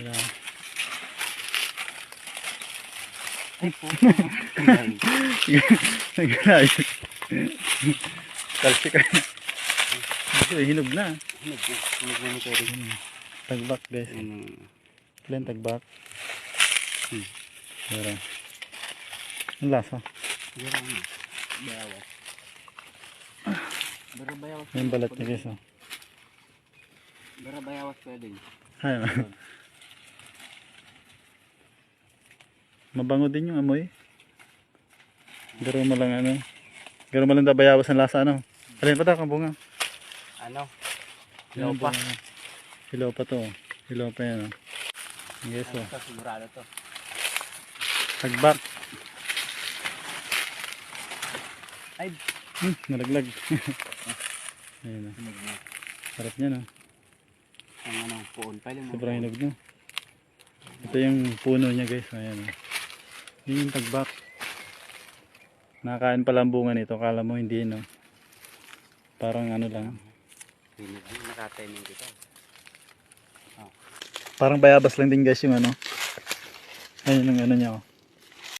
Wala. Nag-ayos. Talsik ka. Ito, hinog na. Hinog na nito rin. Tagbak guys. Hmm. Kailan tagbak? Hmm. Meron. Ang lasa. Ano. Bayawas. Bara bayawas. Yung balat niya guys. Oh. Bara bayawas pwede. Ay, Mabango din yung amoy. Garo mo lang ano. Garo mo lang dabayawas ang lasa ano. Alin pa daw kang bunga? Ano? Yan, Hilaw pa. Hilaw pa to. Hilaw pa yan. Oh. Yes Ano oh. Sigurado to. Tagbak. Ay. Hmm, nalaglag. Ayun oh. Na. Sarap niya no. Ang ano, puon. Pwede mo. Sobrang hinog no. Ito yung puno niya guys. Ayan oh. Yun yung tagbak. Nakakain pala ang bunga nito. Kala mo hindi no. Parang ano lang. Na. Nakatiming kita. Parang bayabas lang din guys yung ano. Ayun yung ano niya oh.